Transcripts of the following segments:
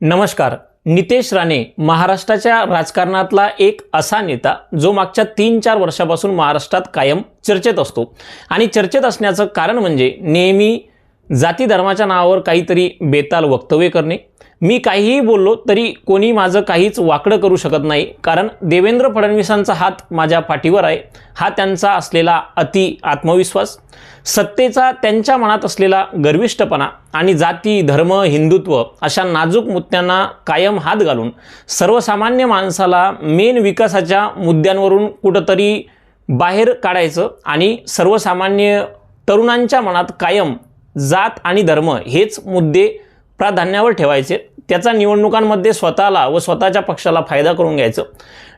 नमस्कार. नितेश राणे महाराष्ट्राच्या राजकारणातला एक असा नेता जो मागच्या तीन चार वर्षापासून महाराष्ट्रात कायम चर्चेत असतो. आणि चर्चेत असण्याचं कारण म्हणजे नेहमी जाती धर्माच्या नावावर काहीतरी बेताल वक्तव्य करणे मी काहीही बोललो तरी कोणी माझं काहीच वाकडं करू शकत नाही. कारण देवेंद्र फडणवीसांचा हात माझ्या पाठीवर आहे. हा त्यांचा असलेला अति आत्मविश्वास सत्तेचा त्यांच्या मनात असलेला गर्विष्ठपणा आणि जाती धर्म हिंदुत्व अशा नाजूक मुद्द्यांना कायम हात घालून सर्वसामान्य माणसाला मेन विकासाच्या मुद्द्यांवरून कुठंतरी बाहेर काढायचं आणि सर्वसामान्य तरुणांच्या मनात कायम जात आणि धर्म हेच मुद्दे प्राधान्यावर ठेवायचे. त्याचा निवडणुकांमध्ये स्वतःला व स्वतःच्या पक्षाला फायदा करून घ्यायचं.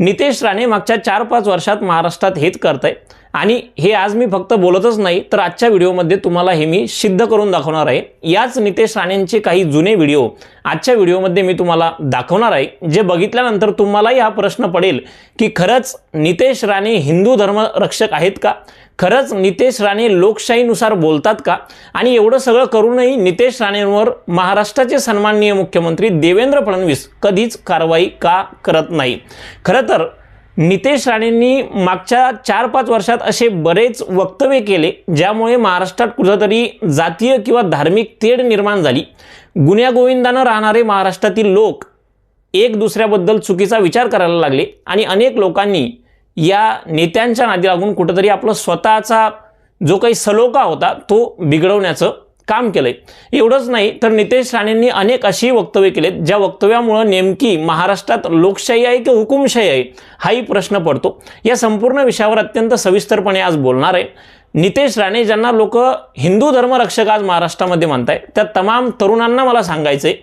नितेश राणे मागच्या चार पाच वर्षात महाराष्ट्रात हेच करत आहे आणि हे आज मी फक्त बोलतच नाही तर आजच्या व्हिडिओमध्ये तुम्हाला हे मी सिद्ध करून दाखवणार आहे. याच नितेश राणेंचे काही जुने व्हिडिओ आजच्या व्हिडिओमध्ये मी तुम्हाला दाखवणार आहे जे बघितल्यानंतर तुम्हालाही हा प्रश्न पडेल की खरंच नितेश राणे हिंदू धर्मरक्षक आहेत का? खरंच नितेश राणे लोकशाहीनुसार बोलतात का? आणि एवढं सगळं करूनही नितेश राणेंवर महाराष्ट्राचे सन्माननीय मुख्यमंत्री देवेंद्र फडणवीस कधीच कारवाई का करत नाही? खरंच खरं तर नितेश राणेंनी मागच्या चार पाच वर्षात असे बरेच वक्तव्य केले ज्यामुळे महाराष्ट्रात कुठंतरी जातीय किंवा धार्मिक तेढ निर्माण झाली. गुन्ह्यागोविंदानं राहणारे महाराष्ट्रातील लोक एक दुसऱ्याबद्दल चुकीचा विचार करायला लागले आणि अनेक लोकांनी या नेत्यांच्या नादी लागून कुठंतरी आपलं स्वतःचा जो काही सलोखा होता तो बिघडवण्याचं काम केलंय. एवढंच नाही तर नितेश राणेंनी अनेक अशी वक्तव्य केलेत ज्या वक्तव्यामुळं नेमकी महाराष्ट्रात लोकशाही आहे की हुकुमशाही आहे हाही प्रश्न पडतो. या संपूर्ण विषयावर अत्यंत सविस्तरपणे आज बोलणार आहे. नितेश राणे ज्यांना लोक हिंदू धर्मरक्षक आज महाराष्ट्रामध्ये मानताय त्या तमाम तरुणांना मला सांगायचं आहे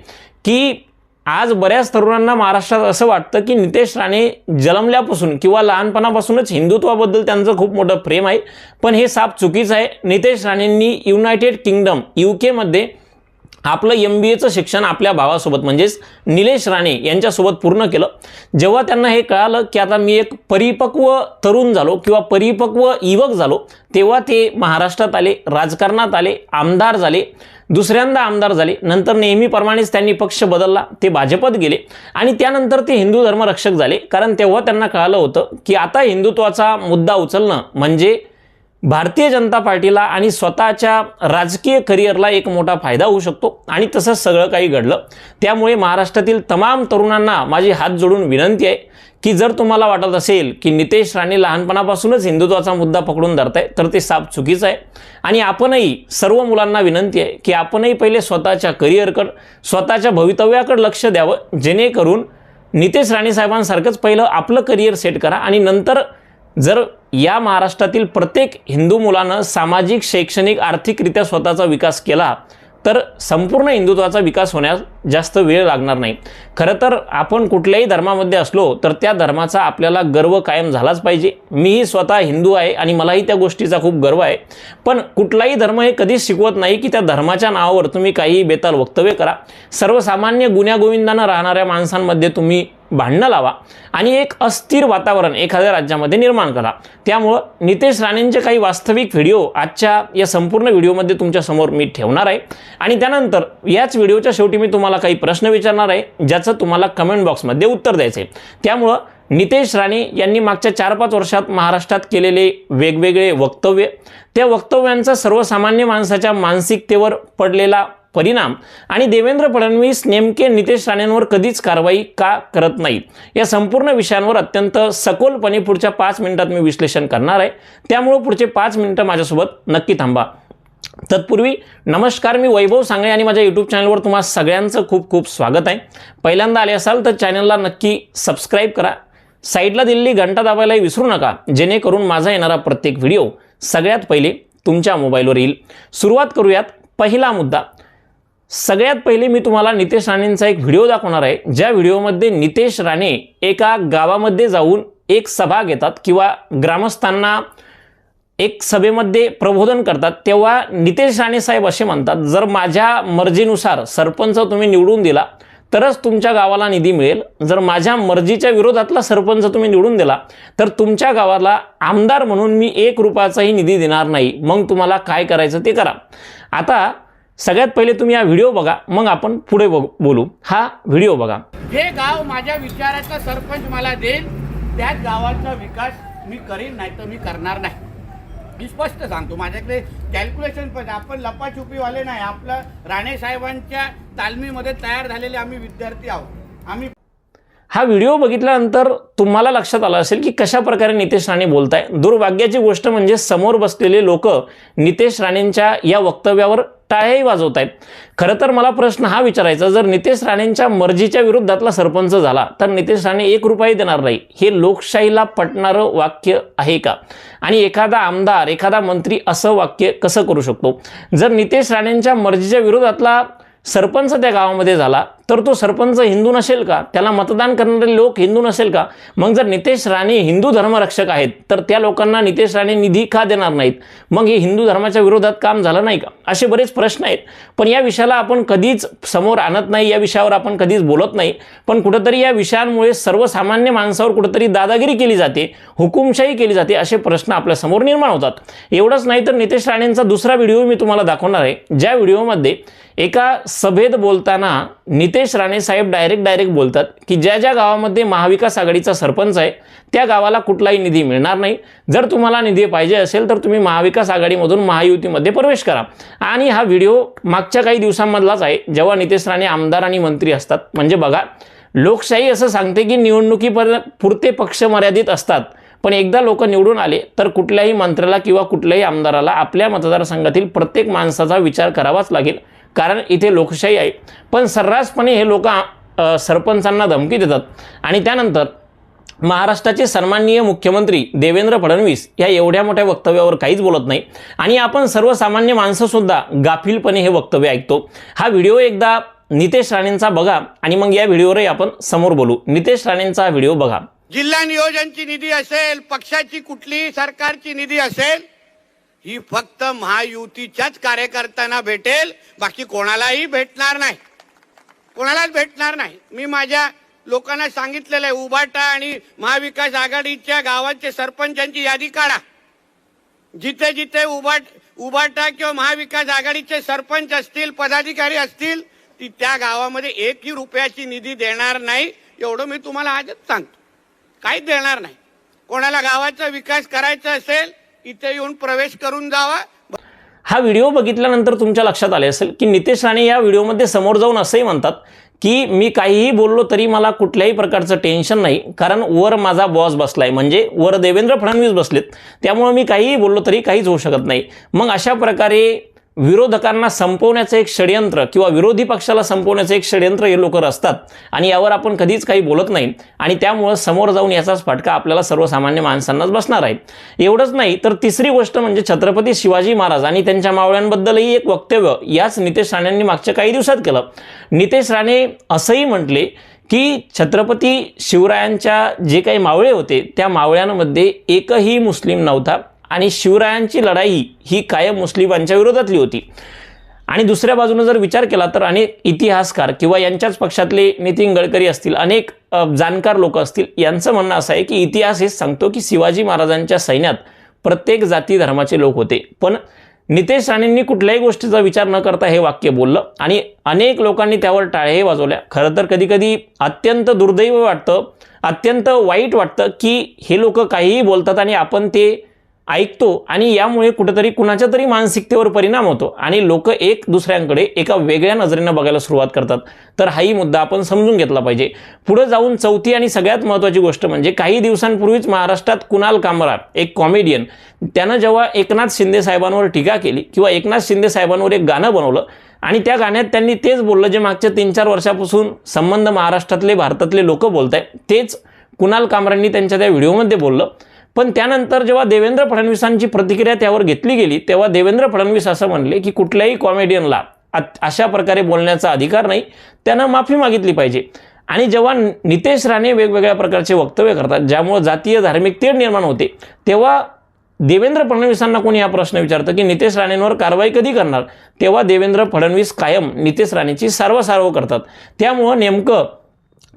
की आज बऱ्याच तरुणांना महाराष्ट्रात असं वाटतं की नितेश राणे जन्मल्यापासून किंवा लहानपणापासूनच हिंदुत्वाबद्दल त्यांचं खूप मोठं प्रेम आहे. पण हे साप चुकीचं आहे. नितेश राणेंनी युनायटेड किंगडम यू केमध्ये आपलं एम बी एचं शिक्षण आपल्या भावासोबत म्हणजेच निलेश राणे यांच्यासोबत पूर्ण केलं. जेव्हा त्यांना हे कळालं की आता मी एक परिपक्व तरुण झालो किंवा परिपक्व युवक झालो तेव्हा ते महाराष्ट्रात आले राजकारणात आले आमदार झाले दुसऱ्यांदा आमदार झाले. नंतर नेहमीप्रमाणेच त्यांनी पक्ष बदलला ते भाजपत गेले आणि त्यानंतर ते हिंदू धर्मरक्षक झाले. कारण तेव्हा त्यांना कळालं होतं की आता हिंदुत्वाचा मुद्दा उचलणं म्हणजे भारतीय जनता पार्टीला आणि स्वतःच्या राजकीय करिअरला एक मोठा फायदा होऊ शकतो. आणि तसंच सगळं काही घडलं. त्यामुळे महाराष्ट्रातील तमाम तरुणांना माझी हात जोडून विनंती आहे की जर तुम्हाला वाटत असेल की नितेश राणे लहानपणापासूनच हिंदुत्वाचा मुद्दा पकडून धरताय तर ते साप चुकीचं आहे. आणि आपणही सर्व मुलांना विनंती आहे की आपणही पहिले स्वतःच्या करिअरकडं स्वतःच्या भवितव्याकडे लक्ष द्यावं. जेणेकरून नितेश राणे साहेबांसारखंच पहिलं आपलं करिअर सेट करा आणि नंतर जर या महाराष्ट्रातील प्रत्येक हिंदू मुलानं सामाजिक शैक्षणिक आर्थिकरित्या स्वतःचा विकास केला तर संपूर्ण हिंदुत्वाचा विकास होण्यास जास्त वेळ लागणार नाही. खरं तर आपण कुठल्याही धर्मामध्ये असलो तर त्या धर्माचा आपल्याला गर्व कायम झालाच पाहिजे. मीही स्वतः हिंदू आहे आणि मलाही त्या गोष्टीचा खूप गर्व आहे. पण कुठलाही धर्म हे कधीच शिकवत नाही की त्या धर्माच्या नावावर तुम्ही काहीही बेताल वक्तव्य करा. सर्वसामान्य गुन्ह्यागोविंदानं राहणाऱ्या माणसांमध्ये तुम्ही भांडणं लावा आणि एक अस्थिर वातावरण एखाद्या राज्यामध्ये निर्माण करा. त्यामुळं नितेश राणेंचे काही वास्तविक व्हिडिओ आजच्या या संपूर्ण व्हिडिओमध्ये तुमच्यासमोर मी ठेवणार आहे. आणि त्यानंतर याच व्हिडिओच्या शेवटी मी तुम्हाला काही प्रश्न विचारणार आहे ज्याचं तुम्हाला कमेंट बॉक्समध्ये उत्तर द्यायचं आहे. त्यामुळं नितेश राणे यांनी मागच्या चार पाच वर्षात महाराष्ट्रात केलेले वेगवेगळे वक्तव्य त्या वक्तव्यांचा सर्वसामान्य माणसाच्या मानसिकतेवर पडलेला परिणाम. आणि देवेंद्र फडणवीस नेमके नितेश राणेंवर कधीच कारवाई का करत नाहीत या संपूर्ण विषयांवर अत्यंत सखोलपणे पुढच्या पाच मिनिटात मी विश्लेषण करणार आहे. त्यामुळं पुढचे पाच मिनिटं माझ्यासोबत नक्की थांबा. तत्पूर्वी नमस्कार मी वैभव सांगळे आणि माझ्या यूट्यूब चॅनलवर तुम्हा सगळ्यांचं खूप खूप स्वागत आहे. पहिल्यांदा आले असाल तर चॅनलला नक्की सबस्क्राईब करा. साईडला दिलेली घंटा दाबायलाही विसरू नका जेणेकरून माझा येणारा प्रत्येक व्हिडिओ सगळ्यात पहिले तुमच्या मोबाईलवर येईल. सुरुवात करूयात पहिला मुद्दा. सगळ्यात पहिले मी तुम्हाला नितेश राणेंचा एक व्हिडिओ दाखवणार आहे. ज्या व्हिडिओमध्ये नितेश राणे एका गावामध्ये जाऊन एक सभा घेतात किंवा ग्रामस्थांना एक सभेमध्ये प्रबोधन करतात तेव्हा नितेश राणे साहेब असे म्हणतात जर माझ्या मर्जीनुसार सरपंच तुम्ही निवडून दिला तरच तुमच्या गावाला निधी मिळेल. जर माझ्या मर्जीच्या विरोधातला सरपंच तुम्ही निवडून दिला तर तुमच्या गावाला आमदार म्हणून मी एक रुपयाचाही निधी देणार नाही. मग तुम्हाला काय करायचं ते करा. आता सगळ्यात पहिले तुम्ही हा व्हिडिओ बघा मग आपण पुढे बोलू. हा व्हिडिओ बघा. जे गाव माझ्या विचाराचा सरपंच मला देईल त्याच गावाचा विकास मी करीन नाही तर मी करणार नाही. मी स्पष्ट सांगतो माझ्याकडे कॅल्क्युलेशन पण आहे. आपण लपाछुपीवाले नाही आपलं राणे साहेबांच्या तालमीमध्ये तयार झालेले आम्ही विद्यार्थी आहोत. आम्ही हा व्हिडिओ बघितल्यानंतर तुम्हाला लक्षात आलं असेल की कशा प्रकारे नितेश राणे बोलत आहे दुर्भाग्याची गोष्ट म्हणजे समोर बसलेले लोक नितेश राणेंच्या या वक्तव्यावर टाळ्याही वाजवत आहेत खरं तर मला प्रश्न हा विचारायचा जर नितेश राणेंच्या मर्जीच्या विरोधातला सरपंच झाला तर नितेश राणे एक रुपयाही देणार नाही. हे लोकशाहीला पटणारं वाक्य आहे का? आणि एखादा आमदार एखादा मंत्री असं वाक्य कसं करू शकतो? जर नितेश राणेंच्या मर्जीच्या विरोधातला सरपंच त्या गावामध्ये झाला तर तो सरपंच हिंदू नसेल का? त्याला मतदान करणारे लोक हिंदू नसेल का? मग जर नितेश राणे हिंदू धर्मरक्षक आहेत तर त्या लोकांना नितेश राणे निधी का देणार नाहीत? मग हे हिंदू धर्माच्या विरोधात काम झालं नाही का? असे बरेच प्रश्न आहेत. पण या विषयाला आपण कधीच समोर आणत नाही या विषयावर आपण कधीच बोलत नाही. पण कुठंतरी या विषयांमुळे सर्वसामान्य माणसावर कुठंतरी दादागिरी केली जाते हुकुमशाही केली जाते असे प्रश्न आपल्यासमोर निर्माण होतात. एवढंच नाही तर नितेश राणेंचा दुसरा व्हिडिओ मी तुम्हाला दाखवणार आहे. ज्या व्हिडिओमध्ये एका सभेत बोलताना नितेश राणे साहेब डायरेक्ट डायरेक्ट बोलतात की ज्या ज्या गावामध्ये महाविकास आघाडीचा सरपंच आहे त्या गावाला कुठलाही निधी मिळणार नाही. जर तुम्हाला निधी पाहिजे असेल तर तुम्ही महाविकास आघाडीमधून महायुतीमध्ये प्रवेश करा. आणि हा व्हिडिओ मागच्या काही दिवसांमधलाच आहे जेव्हा नितेश राणे आमदार आणि मंत्री असतात. म्हणजे बघा लोकशाही असं सांगते की निवडणुकीपर्यंत पुरते पक्ष मर्यादित असतात. पण एकदा लोक निवडून आले तर कुठल्याही मंत्र्याला किंवा कुठल्याही आमदाराला आपल्या मतदारसंघातील प्रत्येक माणसाचा विचार करावाच लागेल. कारण इथे लोकशाही आहे. पण सर्रासपणे हे लोक सरपंचांना धमकी देतात. आणि त्यानंतर महाराष्ट्राचे सन्माननीय मुख्यमंत्री देवेंद्र फडणवीस या एवढ्या मोठ्या वक्तव्यावर काहीच बोलत नाही. आणि आपण सर्वसामान्य माणसंसुद्धा गाफीलपणे हे वक्तव्य ऐकतो. हा व्हिडिओ एकदा नितेश राणेंचा बघा आणि मग या व्हिडिओवरही आपण समोर बोलू. नितेश राणेंचा हा व्हिडिओ बघा. जिल्हा नियोजनची निधी असेल पक्षाची कुठलीही सरकारची निधी असेल ही फक्त महायुतीच्याच कार्यकर्त्यांना भेटेल बाकी कोणालाही भेटणार नाही. कोणालाच भेटणार नाही. मी माझ्या लोकांना सांगितलेलं आहे उभाटा आणि महाविकास आघाडीच्या गावाचे सरपंचांची यादी काढा. जिथे जिथे उभाट उभाटा किंवा महाविकास आघाडीचे सरपंच असतील पदाधिकारी असतील ती त्या गावामध्ये एकही रुपयाची निधी देणार नाही एवढं मी तुम्हाला आजच सांगतो. काहीच देणार नाही. कोणाला गावाचा विकास करायचा असेल इथे येऊन प्रवेश करून जावा. हा व्हिडिओ बघितल्यानंतर तुमच्या लक्षात आले असेल की नितेश राणे या व्हिडिओमध्ये समोर जाऊन असंही म्हणतात की मी काहीही बोललो तरी मला कुठल्याही प्रकारचं टेन्शन नाही कारण वर माझा बॉस बसलाय. म्हणजे वर देवेंद्र फडणवीस बसलेत. त्यामुळे मी काहीही बोललो तरी काहीच होऊ शकत नाही. मग अशा प्रकारे विरोधकांना संपवण्याचं एक षडयंत्र किंवा विरोधी पक्षाला संपवण्याचं एक षडयंत्र हे लोक असतात आणि यावर आपण कधीच काही बोलत नाही. आणि त्यामुळं समोर जाऊन याचाच फटका आपल्याला सर्वसामान्य माणसांनाच बसणार आहे. एवढंच नाही तर तिसरी गोष्ट म्हणजे छत्रपती शिवाजी महाराज आणि त्यांच्या मावळ्यांबद्दलही एक वक्तव्य याच नितेश राणेंनी मागच्या काही दिवसात केलं. नितेश राणे असंही म्हटले की छत्रपती शिवरायांच्या जे काही मावळे होते त्या मावळ्यांमध्ये एकही मुस्लिम नव्हता. आणि शिवरायांची लढाई ही कायम मुस्लिमांच्या विरोधातली होती. आणि दुसऱ्या बाजूने जर विचार केला तर अनेक इतिहासकार किंवा यांच्याच पक्षातले नितीन गडकरी असतील अनेक जाणकार लोक असतील यांचं म्हणणं असं आहे की इतिहास हेच सांगतो की शिवाजी महाराजांच्या सैन्यात प्रत्येक जाती धर्माचे लोक होते. पण नितेश राणेंनी कुठल्याही गोष्टीचा विचार न करता हे वाक्य बोललं आणि अनेक लोकांनी त्यावर टाळ्याही वाजवल्या. खरं तर कधीकधी अत्यंत दुर्दैव वाटतं अत्यंत वाईट वाटतं की हे लोक काहीही बोलतात आणि आपण ते ऐकतो आणि यामुळे कुठेतरी कुणाच्या तरी मानसिकतेवर परिणाम होतो. आणि लोक एक दुसऱ्यांकडे एका वेगळ्या नजरेनं बघायला सुरुवात करतात. तर हाही मुद्दा आपण समजून घेतला पाहिजे. पुढे जाऊन चौथी आणि सगळ्यात महत्त्वाची गोष्ट म्हणजे काही दिवसांपूर्वीच महाराष्ट्रात कुणाल कामरा एक कॉमेडियन त्यानं जेव्हा एकनाथ शिंदे साहेबांवर टीका केली किंवा एकनाथ शिंदे साहेबांवर एक गाणं बनवलं आणि त्या गाण्यात त्यांनी तेच बोललं जे मागच्या तीन चार वर्षापासून संबंध महाराष्ट्रातले भारतातले लोक बोलत आहेत तेच कुणाल कामरांनी त्यांच्या त्या व्हिडिओमध्ये बोललं. पण त्यानंतर जेव्हा देवेंद्र फडणवीसांची प्रतिक्रिया त्यावर घेतली गेली तेव्हा देवेंद्र फडणवीस असं म्हणले की कुठल्याही कॉमेडियनला अशा प्रकारे बोलण्याचा अधिकार नाही त्यानं माफी मागितली पाहिजे. आणि जेव्हा नितेश राणे वेगवेगळ्या प्रकारचे वक्तव्य करतात ज्यामुळे जातीय धार्मिक तेढ निर्माण होते तेव्हा देवेंद्र फडणवीसांना कोणी हा प्रश्न विचारतं की नितेश राणेंवर कारवाई कधी करणार? तेव्हा देवेंद्र फडणवीस कायम नितेश राणेची सार्वसार्व करतात. त्यामुळं नेमकं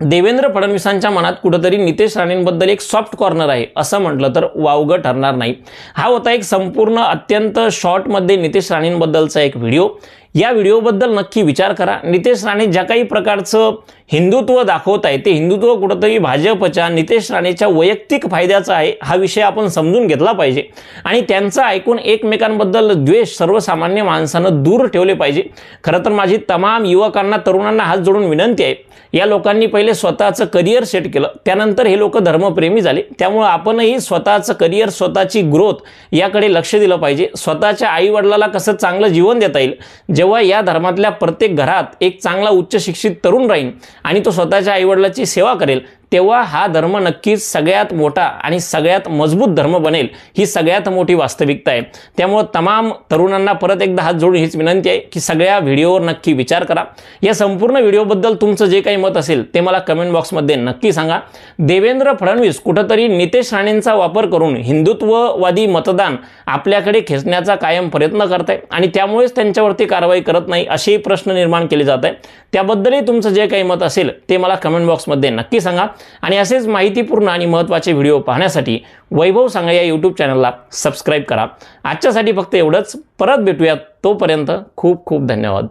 देवेंद्र फडणवीसांच्या मनात कुठंतरी नितेश राणेंबद्दल एक सॉफ्ट कॉर्नर आहे असं म्हटलं तर वावगं ठरणार नाही. हा होता एक संपूर्ण अत्यंत शॉर्टमध्ये नितेश राणेंबद्दलचा एक व्हिडिओ या व्हिडिओबद्दल नक्की विचार करा. नितेश राणे ज्या काही प्रकारचं हिंदुत्व दाखवत आहे ते हिंदुत्व कुठंतरी भाजपच्या नितेश राणेच्या वैयक्तिक फायद्याचा आहे हा विषय आपण समजून घेतला पाहिजे. आणि त्यांचा ऐकून एकमेकांबद्दल द्वेष सर्वसामान्य माणसानं दूर ठेवले पाहिजे. खरं तर माझी तमाम युवकांना तरुणांना हात जोडून विनंती आहे या लोकांनी पहिले स्वतःचं करिअर सेट केलं. त्यानंतर हे लोक धर्मप्रेमी झाले. त्यामुळं आपणही स्वतःचं करिअर स्वतःची ग्रोथ याकडे लक्ष दिलं पाहिजे. स्वतःच्या आईवडिलाला कसं चांगलं जीवन देता येईल? जेव्हा या धर्मातल्या प्रत्येक घरात एक चांगला उच्च शिक्षित तरुण राहील आणि तो स्वतःच्या आईवडिलाची सेवा करेल तेव्हा हा धर्म नक्कीच सगळ्यात मोठा आणि सगळ्यात मजबूत धर्म बनेल ही सगळ्यात मोठी वास्तविकता आहे. त्यामुळं तमाम तरुणांना परत एकदा हात जोडून हीच विनंती आहे की सगळ्या व्हिडिओवर नक्की विचार करा. या संपूर्ण व्हिडिओबद्दल तुमचं जे काही मत असेल ते मला कमेंट बॉक्समध्ये नक्की सांगा. देवेंद्र फडणवीस कुठंतरी नितेश राणेंचा वापर करून हिंदुत्ववादी मतदान आपल्याकडे खेचण्याचा कायम प्रयत्न करत आहे आणि त्यामुळेच त्यांच्यावरती कारवाई करत नाही असेही प्रश्न निर्माण केले जात आहे त्याबद्दलही तुमचं जे काही मत असेल ते मला कमेंट बॉक्समध्ये नक्की सांगा. आणि असेच माहितीपूर्ण आणि महत्त्वाचे व्हिडिओ पाहण्यासाठी वैभव सांगा या यूट्यूब चॅनलला सबस्क्राईब करा. आजच्यासाठी फक्त एवढंच. परत भेटूयात तोपर्यंत खूप खूप धन्यवाद.